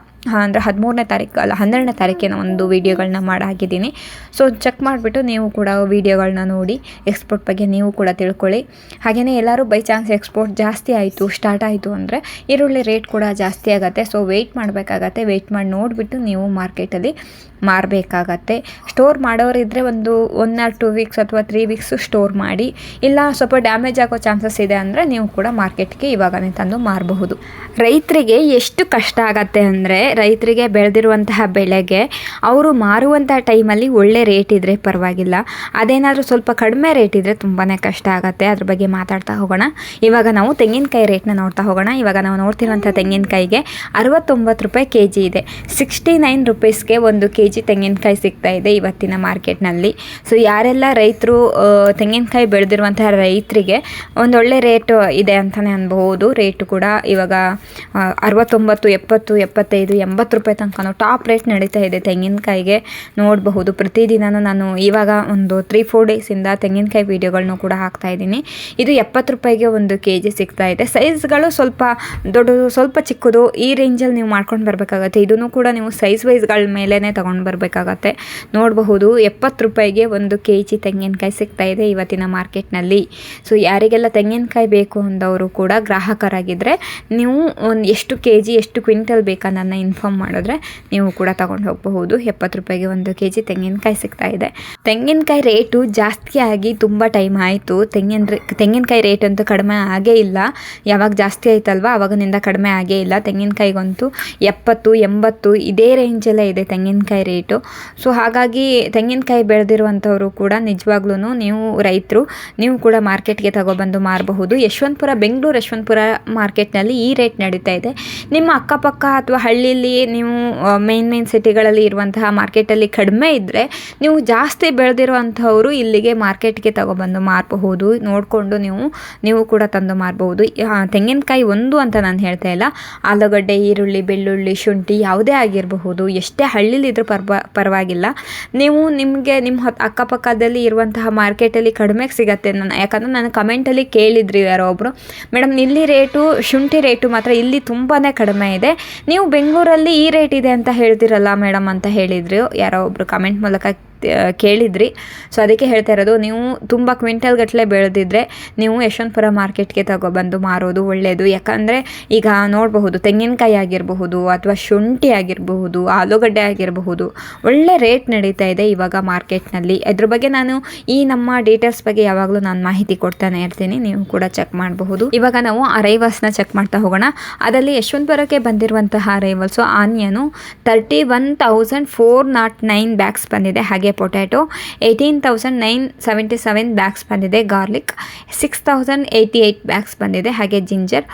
ಅಂದರೆ ಹದಿಮೂರನೇ ತಾರೀಕು ಅಲ್ಲ, ಹನ್ನೆರಡನೇ ತಾರೀಕಿನ ಒಂದು ವೀಡಿಯೋಗಳನ್ನ ಮಾಡಾಕಿದ್ದೀನಿ ಸೊ ಚೆಕ್ ಮಾಡಿಬಿಟ್ಟು ನೀವು ಕೂಡ ವೀಡಿಯೋಗಳನ್ನ ನೋಡಿ ಎಕ್ಸ್ಪೋರ್ಟ್ ಬಗ್ಗೆ ನೀವು ಕೂಡ ತಿಳ್ಕೊಳ್ಳಿ. ಹಾಗೆಯೇ ಎಲ್ಲರೂ ಬೈ ಚಾನ್ಸ್ ಎಕ್ಸ್ಪೋರ್ಟ್ ಜಾಸ್ತಿ ಆಯಿತು ಸ್ಟಾರ್ಟ್ ಆಯಿತು ಅಂದರೆ ಈರುಳ್ಳಿ ರೇಟ್ ಕೂಡ ಜಾಸ್ತಿ ಆಗುತ್ತೆ. ಸೊ ವೆಯ್ಟ್ ಮಾಡಬೇಕಾಗತ್ತೆ. ವೆಯ್ಟ್ ಮಾಡಿ ನೋಡಿಬಿಟ್ಟು ನೀವು ಮಾರ್ಕೆಟಲ್ಲಿ ಮಾರಬೇಕಾಗತ್ತೆ. ಸ್ಟೋರ್ ಮಾಡೋರಿದ್ದರೆ ಒಂದು ಒನ್ ಆರ್ ಟೂ ವೀಕ್ಸ್ ಅಥವಾ ತ್ರೀ ವೀಕ್ಸು ಸ್ಟೋರ್ ಮಾಡಿ, ಇಲ್ಲ ಸ್ವಲ್ಪ ಡ್ಯಾಮೇಜ್ ಆಗೋ ಚಾನ್ಸಸ್ ಇದೆ ಅಂದರೆ ನೀವು ಕೂಡ ಮಾರ್ಕೆಟ್ಗೆ ಇವಾಗನೇ ತಂದು ಮಾರಬಹುದು. ರೈತರಿಗೆ ಎಷ್ಟು ಕಷ್ಟ ಆಗತ್ತೆ ಅಂದರೆ ರೈತರಿಗೆ ಬೆಳೆದಿರುವಂತಹ ಬೆಳೆಗೆ ಅವರು ಮಾರುವಂತಹ ಟೈಮಲ್ಲಿ ಒಳ್ಳೆ ರೇಟ್ ಇದ್ದರೆ ಪರವಾಗಿಲ್ಲ. ಅದೇನಾದರೂ ಸ್ವಲ್ಪ ಕಡಿಮೆ ರೇಟ್ ಇದ್ದರೆ ತುಂಬಾ ಕಷ್ಟ ಆಗುತ್ತೆ. ಅದ್ರ ಬಗ್ಗೆ ಮಾತಾಡ್ತಾ ಹೋಗೋಣ. ಇವಾಗ ನಾವು ತೆಂಗಿನಕಾಯಿ ರೇಟ್ನ ನೋಡ್ತಾ ಹೋಗೋಣ. ಇವಾಗ ನಾವು ನೋಡ್ತಿರುವಂಥ ತೆಂಗಿನಕಾಯಿಗೆ ಅರವತ್ತೊಂಬತ್ತು ರೂಪಾಯಿ ಕೆ ಜಿ ಇದೆ. ಸಿಕ್ಸ್ಟಿ ನೈನ್ ರುಪೀಸ್ಗೆ ಒಂದು ಕೆ ಜಿ ತೆಂಗಿನಕಾಯಿ ಸಿಗ್ತಾ ಇದೆ ಇವತ್ತಿನ ಮಾರ್ಕೆಟ್ನಲ್ಲಿ. ಸೊ ಯಾರೆಲ್ಲ ರೈತರು ತೆಂಗಿನಕಾಯಿ ಬೆಳೆದಿರುವಂತಹ ರೈತರಿಗೆ ಒಂದೊಳ್ಳೆ ರೇಟ್ ಇದೆ ಅಂತಲೇ ಅನ್ಬಹುದು. ರೇಟು ಕೂಡ ಇವಾಗ ಅರವತ್ತೊಂಬತ್ತು, ಎಪ್ಪತ್ತು, ಎಪ್ಪತ್ತೈದು, ಎಂಬತ್ತು ರೂಪಾಯಿ ತನಕ ಟಾಪ್ ರೇಟ್ ನಡೀತಾ ಇದೆ ತೆಂಗಿನಕಾಯಿಗೆ. ನೋಡಬಹುದು. ಪ್ರತಿದಿನನೂ ನಾನು ಇವಾಗ ಒಂದು ತ್ರೀ ಫೋರ್ ಡೇಸಿಂದ ತೆಂಗಿನಕಾಯಿ ವೀಡಿಯೋಗಳನ್ನೂ ಕೂಡ ಹಾಕ್ತಾ ಇದ್ದೀನಿ. ಇದು ಎಪ್ಪತ್ತು ರೂಪಾಯಿಗೆ ಒಂದು ಕೆ ಜಿ ಸಿಗ್ತಾ ಇದೆ. ಸೈಜ್ಗಳು ಸ್ವಲ್ಪ ದೊಡ್ಡದು, ಸ್ವಲ್ಪ ಚಿಕ್ಕದು, ಈ ರೇಂಜಲ್ಲಿ ನೀವು ಮಾಡ್ಕೊಂಡು ಬರಬೇಕಾಗತ್ತೆ. ಇದನ್ನು ಕೂಡ ನೀವು ಸೈಜ್ ವೈಸ್ಗಳ ಮೇಲೇ ತೊಗೊಂಡು ಬರಬೇಕಾಗತ್ತೆ. ನೋಡಬಹುದು, ಎಪ್ಪತ್ತು ರೂಪಾಯಿಗೆ ಒಂದು ಕೆ ಜಿ ತೆಂಗಿನಕಾಯಿ ಸಿಗ್ತಾ ಇದೆ ಇವತ್ತಿನ ಮಾರ್ಕೆಟ್ನಲ್ಲಿ. ಸೊ, ಯಾರಿಗೆಲ್ಲ ತೆಂಗಿನಕಾಯಿ ಬೇಕು ಅಂದವರು ಕೂಡ ಗ್ರಾಹಕರಾಗಿದ್ದರೆ ನೀವು ಒಂದು ಎಷ್ಟು ಕೆ ಜಿ ಎಷ್ಟು ಕ್ವಿಂಟಲ್ ಬೇಕನ್ನೋದನ್ನ ಇನ್ಫಾರ್ಮ್ ಮಾಡಿದ್ರೆ ನೀವು ಕೂಡ ತಗೊಂಡು ಹೋಗಬಹುದು. ಎಪ್ಪತ್ತು ರೂಪಾಯಿಗೆ ಒಂದು ಕೆ ಜಿ ತೆಂಗಿನಕಾಯಿ ಸಿಗ್ತಾ ಇದೆ. ತೆಂಗಿನಕಾಯಿ ರೇಟು ಜಾಸ್ತಿ ಆಗಿ ತುಂಬ ಟೈಮ್ ಆಯಿತು. ತೆಂಗಿನ ತೆಂಗಿನಕಾಯಿ ರೇಟ್ ಅಂತೂ ಕಡಿಮೆ ಆಗೇ ಇಲ್ಲ. ಯಾವಾಗ ಜಾಸ್ತಿ ಆಯ್ತಲ್ವ ಅವಾಗಿನಿಂದ ಕಡಿಮೆ ಆಗೇ ಇಲ್ಲ. ತೆಂಗಿನಕಾಯಿಗಂತೂ ಎಪ್ಪತ್ತು, ಎಂಬತ್ತು, ಇದೇ ರೇಂಜಲ್ಲೇ ಇದೆ ತೆಂಗಿನಕಾಯಿ ರೇಟು. ಸೊ ಹಾಗಾಗಿ ತೆಂಗಿನಕಾಯಿ ಬೆಳೆದಿರುವಂಥವರು ಕೂಡ ನಿಜವಾಗ್ಲೂ ನೀವು ರೈತರು, ನೀವು ಕೂಡ ಮಾರ್ಕೆಟ್ಗೆ ತಗೊಬಂದು ಮಾರಬಹುದು. ಯಶವಂತಪುರ, ಬೆಂಗಳೂರು ಯಶವಂತಪುರ ಮಾರ್ಕೆಟ್ನಲ್ಲಿ ಈ ರೇಟ್ ನಡೀತಾ ಇದೆ. ನಿಮ್ಮ ಅಕ್ಕಪಕ್ಕ ಅಥವಾ ಹಳ್ಳಿಯಲ್ಲಿ ನೀವು ಮೇನ್ ಮೇನ್ ಸಿಟಿಗಳಲ್ಲಿ ಇರುವಂತಹ ಮಾರ್ಕೆಟಲ್ಲಿ ಕಡಿಮೆ ಇದ್ದರೆ ನೀವು ಜಾಸ್ತಿ ಬೆಳೆದಿರುವಂಥವರು ಇಲ್ಲಿಗೆ ಮಾರ್ಕೆಟ್ಗೆ ತಗೊಬಂದು ಮಾರಬಹುದು. ನೋಡಿಕೊಂಡು ನೀವು ನೀವು ಕೂಡ ತಂದು ಮಾರಬಹುದು. ತೆಂಗಿನಕಾಯಿ ಒಂದು ಅಂತ ನಾನು ಹೇಳ್ತಾ ಇಲ್ಲ. ಆಲೂಗಡ್ಡೆ, ಈರುಳ್ಳಿ, ಬೆಳ್ಳುಳ್ಳಿ, ಶುಂಠಿ ಯಾವುದೇ ಆಗಿರಬಹುದು. ಎಷ್ಟೇ ಹಳ್ಳಿಲಿದ್ರೂ ಪರ್ವ, ಪರವಾಗಿಲ್ಲ. ನೀವು ನಿಮಗೆ ನಿಮ್ಮ ಅಕ್ಕಪಕ್ಕದಲ್ಲಿ ಇರುವಂತಹ ಮಾರ್ಕೆಟಲ್ಲಿ ಕಡಿಮೆಗೆ ಸಿಗತ್ತೆ ನಾನು ಯಾಕಂದರೆ ನಾನು ಕಮೆಂಟಲ್ಲಿ ಕೇಳಿದ್ರಿ ಯಾರೋ ಒಬ್ಬರು ಮೇಡಮ್ ಇಲ್ಲಿ ರೇಟು ಶುಂಠಿ ರೇಟು ಮಾತ್ರ ಇಲ್ಲಿ ತುಂಬಾ ಕಡಿಮೆ ಇದೆ. ನೀವು ಬೆಂಗಳೂರಲ್ಲಿ ಈ ರೇಟ್ ಇದೆ ಅಂತ ಹೇಳ್ತಿರಲ್ಲ ಮೇಡಮ್ ಅಂತ ಹೇಳಿದ್ರು ಯಾರೋ ಒಬ್ಬರು ಕಮೆಂಟ್ ಮೂಲಕ ಕೇಳಿದ್ರಿ. ಸೊ ಅದಕ್ಕೆ ಹೇಳ್ತಾ ಇರೋದು, ನೀವು ತುಂಬ ಕ್ವಿಂಟಲ್ ಗಟ್ಟಲೆ ಬೆಳೆದಿದ್ರೆ ನೀವು ಯಶವಂತಪುರ ಮಾರ್ಕೆಟ್ಗೆ ತಗೊಬಂದು ಮಾರೋದು ಒಳ್ಳೆಯದು ಯಾಕಂದರೆ ಈಗ ನೋಡಬಹುದು, ತೆಂಗಿನಕಾಯಿ ಆಗಿರಬಹುದು ಅಥವಾ ಶುಂಠಿ ಆಗಿರಬಹುದು, ಆಲೂಗಡ್ಡೆ ಆಗಿರಬಹುದು, ಒಳ್ಳೆ ರೇಟ್ ನಡೀತಾ ಇದೆ ಇವಾಗ ಮಾರ್ಕೆಟ್ನಲ್ಲಿ. ಅದ್ರ ಬಗ್ಗೆ ನಾನು ಈ ನಮ್ಮ ಡೀಟೇಲ್ಸ್ ಬಗ್ಗೆ ಯಾವಾಗಲೂ ನಾನು ಮಾಹಿತಿ ಕೊಡ್ತಾನೆ ಇರ್ತೀನಿ, ನೀವು ಕೂಡ ಚೆಕ್ ಮಾಡಬಹುದು. ಇವಾಗ ನಾವು ಅರೈವಲ್ಸ್ನ ಚೆಕ್ ಮಾಡ್ತಾ ಹೋಗೋಣ. ಅದರಲ್ಲಿ ಯಶವಂತಪುರಕ್ಕೆ ಬಂದಿರುವಂತಹ arrivals onion thirty one thousand four nought nine bags ಬಂದಿದೆ. ಹಾಗೆ potato. Eighteen thousand nine seventy seven bags ಬಂದಿದೆ garlic. Six thousand eighty eight bags ಬಂದಿದೆ. ಹಾಗೆ ಜಿಂಜರ್.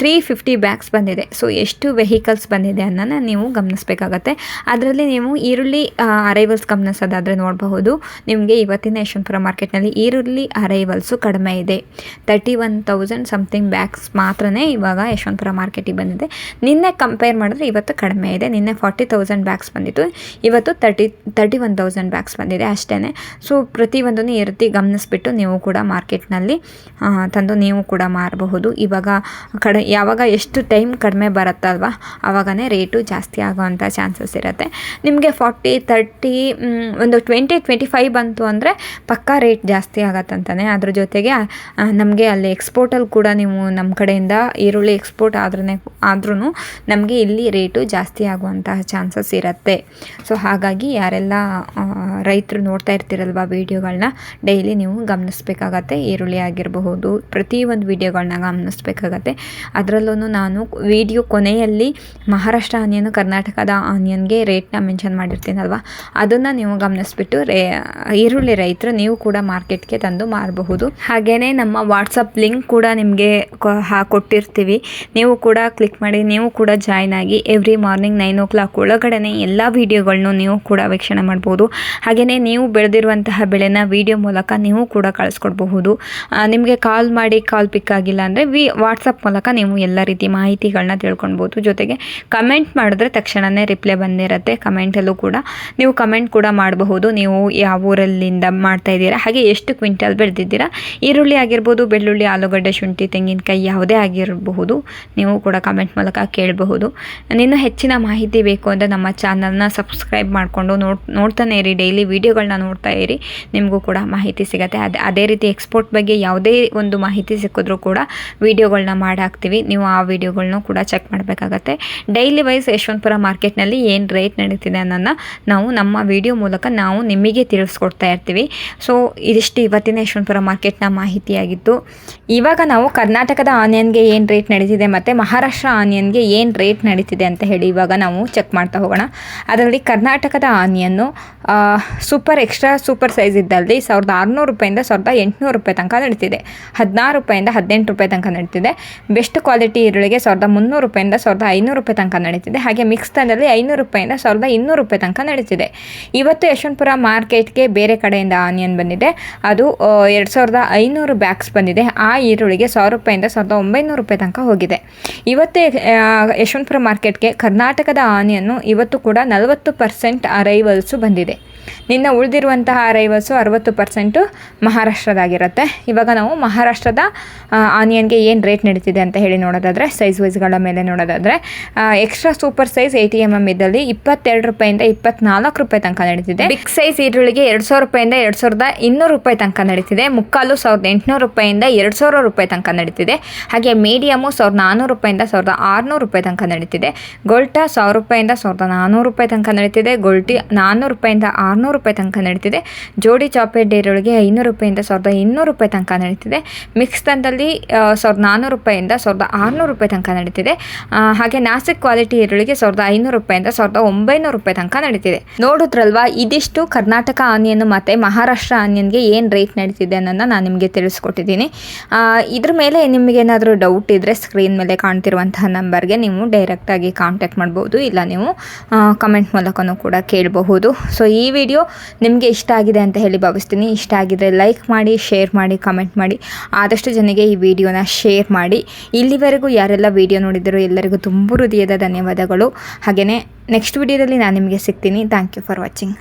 ತ್ರೀ ಫಿಫ್ಟಿ ಬ್ಯಾಗ್ಸ್ ಬಂದಿದೆ. ಸೊ ಎಷ್ಟು ವೆಹಿಕಲ್ಸ್ ಬಂದಿದೆ ಅನ್ನೋನ್ನ ನೀವು ಗಮನಿಸಬೇಕಾಗತ್ತೆ. ಅದರಲ್ಲಿ ನೀವು ಈರುಳ್ಳಿ ಅರೈವಲ್ಸ್ ಗಮನಿಸೋದಾದರೆ ನೋಡಬಹುದು. ನಿಮಗೆ ಇವತ್ತಿನ ಯಶವಂತಪುರ ಮಾರ್ಕೆಟ್ನಲ್ಲಿ ಈರುಳ್ಳಿ ಅರೈವಲ್ಸು ಕಡಿಮೆ ಇದೆ. Thirty one thousand something bags ಮಾತ್ರನೇ ಇವಾಗ ಯಶವಂತಪುರ ಮಾರ್ಕೆಟಿಗೆ ಬಂದಿದೆ. ನಿನ್ನೆ ಕಂಪೇರ್ ಮಾಡಿದ್ರೆ ಇವತ್ತು ಕಡಿಮೆ ಇದೆ. ನಿನ್ನೆ ಫಾರ್ಟಿ ತೌಸಂಡ್ ಬ್ಯಾಗ್ಸ್ ಬಂದಿತ್ತು. ಇವತ್ತು thirty thirty one thousand bags ಬಂದಿದೆ ಅಷ್ಟೇ ಸೊ ಪ್ರತಿಯೊಂದನ್ನು ಈ ರೀತಿ ಗಮನಿಸ್ಬಿಟ್ಟು ನೀವು ಕೂಡ ಮಾರ್ಕೆಟ್ನಲ್ಲಿ ತಂದು ನೀವು ಕೂಡ ಮಾರಬಹುದು. ಇವಾಗ ಕಡೆ ಯಾವಾಗ ಎಷ್ಟು ಟೈಮ್ ಕಡಿಮೆ ಬರುತ್ತಲ್ವ ಆವಾಗನೇ ರೇಟು ಜಾಸ್ತಿ ಆಗೋವಂಥ ಚಾನ್ಸಸ್ ಇರುತ್ತೆ. ನಿಮಗೆ ಫಾರ್ಟಿ ತರ್ಟಿ ಒಂದು ಟ್ವೆಂಟಿ ಟ್ವೆಂಟಿ ಫೈವ್ ಬಂತು ಅಂದರೆ ಪಕ್ಕಾ ರೇಟ್ ಜಾಸ್ತಿ ಆಗತ್ತಂತಾನೆ. ಅದ್ರ ಜೊತೆಗೆ ನಮಗೆ ಅಲ್ಲಿ ಎಕ್ಸ್ಪೋರ್ಟಲ್ಲಿ ಕೂಡ ನೀವು ನಮ್ಮ ಕಡೆಯಿಂದ ಈರುಳ್ಳಿ ಎಕ್ಸ್ಪೋರ್ಟ್ ಆದ್ರೇ ಆದ್ರೂ ನಮಗೆ ಇಲ್ಲಿ ರೇಟು ಜಾಸ್ತಿ ಆಗುವಂತಹ ಚಾನ್ಸಸ್ ಇರುತ್ತೆ. ಸೊ, ಹಾಗಾಗಿ ಯಾರೆಲ್ಲ ರೈತರು ನೋಡ್ತಾ ಇರ್ತಿರಲ್ವ ವೀಡಿಯೋಗಳನ್ನ ಡೈಲಿ ನೀವು ಗಮನಿಸ್ಬೇಕಾಗತ್ತೆ. ಈರುಳ್ಳಿ ಆಗಿರಬಹುದು, ಪ್ರತಿಯೊಂದು ವೀಡಿಯೋಗಳನ್ನ ಗಮನಿಸ್ಬೇಕಾಗತ್ತೆ. ಅದರಲ್ಲೂ ನಾನು ವಿಡಿಯೋ ಕೊನೆಯಲ್ಲಿ ಮಹಾರಾಷ್ಟ್ರ ಆನಿಯನ್, ಕರ್ನಾಟಕದ ಆನಿಯನ್ಗೆ ರೇಟ್ನ ಮೆನ್ಷನ್ ಮಾಡಿರ್ತೀನಲ್ವ? ಅದನ್ನು ನೀವು ಗಮನಿಸ್ಬಿಟ್ಟು ರೇ, ಈರುಳ್ಳಿ ರೈತರು ನೀವು ಕೂಡ ಮಾರ್ಕೆಟ್ಗೆ ತಂದು ಮಾರಬಹುದು. ಹಾಗೆಯೇ ನಮ್ಮ ವಾಟ್ಸಪ್ ಲಿಂಕ್ ಕೂಡ ನಿಮಗೆ ಕೊಟ್ಟಿರ್ತೀವಿ. ನೀವು ಕೂಡ ಕ್ಲಿಕ್ ಮಾಡಿ, ನೀವು ಕೂಡ ಜಾಯ್ನ್ ಆಗಿ every morning nine o'clock ಒಳಗಡೆ ಎಲ್ಲ ವೀಡಿಯೋಗಳನ್ನು ನೀವು ಕೂಡ ವೀಕ್ಷಣೆ ಮಾಡ್ಬೋದು. ಹಾಗೆಯೇ ನೀವು ಬೆಳೆದಿರುವಂತಹ ಬೆಳೆನ ವಿಡಿಯೋ ಮೂಲಕ ನೀವು ಕೂಡ ಕಳಿಸ್ಕೊಡ್ಬಹುದು. ನಿಮಗೆ ಕಾಲ್ ಮಾಡಿ ಕಾಲ್ ಪಿಕ್ ಆಗಿಲ್ಲ ಅಂದರೆ ವಿ, ವಾಟ್ಸಪ್ ಮೂಲಕ ನೀವು ನೀವು ಎಲ್ಲ ರೀತಿ ಮಾಹಿತಿಗಳನ್ನ ತಿಳ್ಕೊಳ್ಬೋದು. ಜೊತೆಗೆ ಕಮೆಂಟ್ ಮಾಡಿದ್ರೆ ತಕ್ಷಣವೇ ರಿಪ್ಲೈ ಬಂದಿರುತ್ತೆ. ಕಮೆಂಟಲ್ಲೂ ಕೂಡ ನೀವು ಕಮೆಂಟ್ ಕೂಡ ಮಾಡಬಹುದು. ನೀವು ಯಾವ ಊರಲ್ಲಿಂದ ಮಾಡ್ತಾ ಇದ್ದೀರಾ, ಹಾಗೆ ಎಷ್ಟು ಕ್ವಿಂಟಲ್ ಬೆಳೆದಿದ್ದೀರಾ, ಈರುಳ್ಳಿ ಆಗಿರ್ಬೋದು, ಬೆಳ್ಳುಳ್ಳಿ, ಆಲೂಗಡ್ಡೆ, ಶುಂಠಿ, ತೆಂಗಿನಕಾಯಿ ಯಾವುದೇ ಆಗಿರಬಹುದು, ನೀವು ಕೂಡ ಕಮೆಂಟ್ ಮೂಲಕ ಕೇಳಬಹುದು. ನೀನು ಹೆಚ್ಚಿನ ಮಾಹಿತಿ ಬೇಕು ಅಂದರೆ ನಮ್ಮ ಚಾನಲ್ನ ಸಬ್ಸ್ಕ್ರೈಬ್ ಮಾಡಿಕೊಂಡು ನೋಡ್, ನೋಡ್ತಾನೆ ಇರಿ. ಡೈಲಿ ವೀಡಿಯೋಗಳನ್ನ ನೋಡ್ತಾ ಇರಿ. ನಿಮಗೂ ಕೂಡ ಮಾಹಿತಿ ಸಿಗುತ್ತೆ. ಅದೇ ಅದೇ ರೀತಿ ಎಕ್ಸ್ಪೋರ್ಟ್ ಬಗ್ಗೆ ಯಾವುದೇ ಒಂದು ಮಾಹಿತಿ ಸಿಕ್ಕಿದ್ರೂ ಕೂಡ ವೀಡಿಯೋಗಳನ್ನ ಮಾಡಾಕ್ತೀವಿ ನೀವು ಆ ವಿಡಿಯೋಗಳನ್ನೂ ಕೂಡ ಚೆಕ್ ಮಾಡಬೇಕಾಗತ್ತೆ. ಡೈಲಿ ವೈಸ್ ಯಶವಂತಪುರ ಮಾರ್ಕೆಟ್ನಲ್ಲಿ ಏನು ರೇಟ್ ನಡೀತಿದೆ ಅನ್ನೋದನ್ನ ನಾವು ನಮ್ಮ ವಿಡಿಯೋ ಮೂಲಕ ನಾವು ನಿಮಗೆ ತಿಳಿಸ್ಕೊಡ್ತಾ ಇರ್ತೀವಿ. ಸೊ ಇದಿಷ್ಟು ಇವತ್ತಿನ ಯಶವಂತಪುರ ಮಾರ್ಕೆಟ್ನ ಮಾಹಿತಿಯಾಗಿತ್ತು ಇವಾಗ ನಾವು ಕರ್ನಾಟಕದ ಆನಿಯನ್ಗೆ ಏನು ರೇಟ್ ನಡೀತಿದೆ ಮತ್ತು ಮಹಾರಾಷ್ಟ್ರ ಆನಿಯನ್ಗೆ ಏನು ರೇಟ್ ನಡೀತಿದೆ ಅಂತ ಹೇಳಿ ಇವಾಗ ನಾವು ಚೆಕ್ ಮಾಡ್ತಾ ಹೋಗೋಣ. ಅದರಲ್ಲಿ ಕರ್ನಾಟಕದ ಆನಿಯನ್ನು ಸೂಪರ್ ಎಕ್ಸ್ಟ್ರಾ ಸೂಪರ್ ಸೈಜ್ ಇದ್ದಲ್ಲಿ ಸಾವಿರದ ಆರುನೂರು ರೂಪಾಯಿಂದ ಸಾವಿರದ ಎಂಟುನೂರು ರೂಪಾಯಿ ತನಕ ನಡೀತಿದೆ. ಹದಿನಾರು ರೂಪಾಯಿಂದ ಹದಿನೆಂಟು ರೂಪಾಯಿ ತನಕ ನಡೀತಿದೆ. ಬೆಸ್ಟ್ ಕ್ವಾಲಿಟಿ ಈರುಳ್ಳಿಗೆ ಸಾವಿರದ ಮುನ್ನೂರು ರೂಪಾಯಿಂದ ಸಾವಿರದ ಐನೂರು ರೂಪಾಯಿ ತನಕ ನಡೀತಿದೆ. ಹಾಗೆ ಮಿಕ್ಸ್ ಮಿಕ್ಸ್ದಲ್ಲಿ ಐನೂರು ರೂಪಾಯಿಂದ ಸಾವಿರದ ಇನ್ನೂರು ರೂಪಾಯಿ ತನಕ ನಡೀತಿದೆ. ಇವತ್ತು ಯಶವಂತಪುರ ಮಾರ್ಕೆಟ್ಗೆ ಬೇರೆ ಕಡೆಯಿಂದ ಆನಿಯನ್ ಬಂದಿದೆ. ಅದು ಎರಡು ಸಾವಿರದ ಐನೂರು ಬ್ಯಾಗ್ಸ್ ಬಂದಿದೆ. ಆ ಈರುಳ್ಳಿಗೆ ಸಾವಿರ ರೂಪಾಯಿಂದ ಸಾವಿರದ ಒಂಬೈನೂರು ರೂಪಾಯಿ ತನಕ ಹೋಗಿದೆ. ಇವತ್ತೇ ಯಶವಂತಪುರ ಮಾರ್ಕೆಟ್ಗೆ ಕರ್ನಾಟಕದ ಆನಿಯನ್ನು ಇವತ್ತು ಕೂಡ ನಲವತ್ತು ಪರ್ಸೆಂಟ್ ಅರೈವಲ್ಸು ಬಂದಿದೆ. ನಿನ್ನ ಉಳಿದಿರುವಂತಹ ರೈವಸು ಅರವತ್ತು ಪರ್ಸೆಂಟು ಮಹಾರಾಷ್ಟ್ರದಾಗಿರುತ್ತೆ. ಇವಾಗ ನಾವು ಮಹಾರಾಷ್ಟ್ರದ ಆನಿಯನ್ಗೆ ಏನು ರೇಟ್ ನಡೀತಿದೆ ಅಂತ ಹೇಳಿ ನೋಡೋದಾದರೆ ಸೈಜ್ ವೈಸ್ಗಳ ಮೇಲೆ ನೋಡೋದಾದರೆ extra super size eighty M M ಇದ್ದಲ್ಲಿ ಇಪ್ಪತ್ತೆರಡು ರೂಪಾಯಿಂದ ಇಪ್ಪತ್ನಾಲ್ಕು ರೂಪಾಯಿ ತನಕ ನಡೀತಿದೆ. ಬಿಗ್ ಸೈಜ್ ಈರುಳ್ಳಿಗೆ ಎರಡು ಸಾವಿರ ರೂಪಾಯಿಂದ ಎರಡು ಸಾವಿರದ ಇನ್ನೂರು ರೂಪಾಯಿ ತನಕ ನಡೀತಿದೆ. ಮುಕ್ಕಾಲು ಸಾವಿರದ ಎಂಟುನೂರು ರೂಪಾಯಿಂದ ಎರಡು ಸಾವಿರ ರೂಪಾಯಿ ತನಕ ನಡೀತಿದೆ. ಹಾಗೆ ಮೀಡಿಯಮು ಸಾವಿರದ ನಾನ್ನೂರು ರೂಪಾಯಿಂದ ಸಾವಿರದ ಆರುನೂರು ರೂಪಾಯಿ ತನಕ ನಡೀತಿದೆ. ಗೊಲ್ಟ ಸಾವಿರ ರೂಪಾಯಿಂದ ಸಾವಿರದ ನಾನ್ನೂರು ರೂಪಾಯಿ ತನಕ ನಡೀತಿದೆ. ಗೊಲ್ಟಿ ನಾನ್ನೂರು ರೂಪಾಯಿಂದ ಆರುನೂರು ರೂಪಾಯಿ ತನಕ ನಡೀತಿದೆ. ಜೋಡಿ ಚಾಪೇಟ್ ಈರುಳ್ಳಿಗೆ ಐನೂರು ರೂಪಾಯಿಂದ ಸಾವಿರದ ಇನ್ನೂರು ರೂಪಾಯಿ ತನಕ ನಡೀತಿದೆ. ಮಿಕ್ಸ್ ತಂದಲ್ಲಿ ಸಾವಿರದ ನಾನ್ನೂರು ರೂಪಾಯಿಂದ ಸಾವಿರದ ಆರುನೂರು ರೂಪಾಯಿ ತನಕ ನಡೀತಿದೆ. ಹಾಗೆ ನಾಸಿಕ್ ಕ್ವಾಲಿಟಿ ಈರುಳ್ಳಿಗೆ ಸಾವಿರದ ಐನೂರು ರೂಪಾಯಿಂದ ಸಾವಿರದ ಒಂಬೈನೂರು ರೂಪಾಯಿ ತನಕ ನಡೀತಿದೆ. ನೋಡಿದ್ರಲ್ವಾ, ಇದಿಷ್ಟು ಕರ್ನಾಟಕ ಆನಿಯನ್ ಮತ್ತು ಮಹಾರಾಷ್ಟ್ರ ಆನಿಯನ್ಗೆ ಏನು ರೇಟ್ ನಡೀತಿದೆ ಅನ್ನೋದನ್ನ ನಾನು ನಿಮಗೆ ತಿಳಿಸ್ಕೊಟ್ಟಿದ್ದೀನಿ. ಇದ್ರ ಮೇಲೆ ನಿಮಗೇನಾದರೂ ಡೌಟ್ ಇದ್ದರೆ ಸ್ಕ್ರೀನ್ ಮೇಲೆ ಕಾಣ್ತಿರುವಂತಹ ನಂಬರ್ಗೆ ನೀವು ಡೈರೆಕ್ಟಾಗಿ ಕಾಂಟ್ಯಾಕ್ಟ್ ಮಾಡ್ಬೋದು. ಇಲ್ಲ ನೀವು ಕಮೆಂಟ್ ಮೂಲಕನೂ ಕೂಡ ಕೇಳಬಹುದು. ಸೊ ಈ ವಿಡಿಯೋ ನಿಮಗೆ ಇಷ್ಟ ಆಗಿದೆ ಅಂತ ಹೇಳಿ ಭಾವಿಸ್ತೀನಿ. ಇಷ್ಟ ಆಗಿದ್ರೆ ಲೈಕ್ ಮಾಡಿ ಶೇರ್ ಮಾಡಿ ಕಮೆಂಟ್ ಮಾಡಿ. ಆದಷ್ಟು ಜನಗೆ ಈ ವಿಡಿಯೋನ ಶೇರ್ ಮಾಡಿ. ಇಲ್ಲಿವರೆಗೂ ಯಾರೆಲ್ಲ ವಿಡಿಯೋ ನೋಡಿದರೂ ಎಲ್ಲರಿಗೂ ತುಂಬ ಹೃದಯದ ಧನ್ಯವಾದಗಳು. ಹಾಗೆಯೇ ನೆಕ್ಸ್ಟ್ ವಿಡಿಯೋದಲ್ಲಿ ನಾನು ನಿಮಗೆ ಸಿಗ್ತೀನಿ. Thank you for watching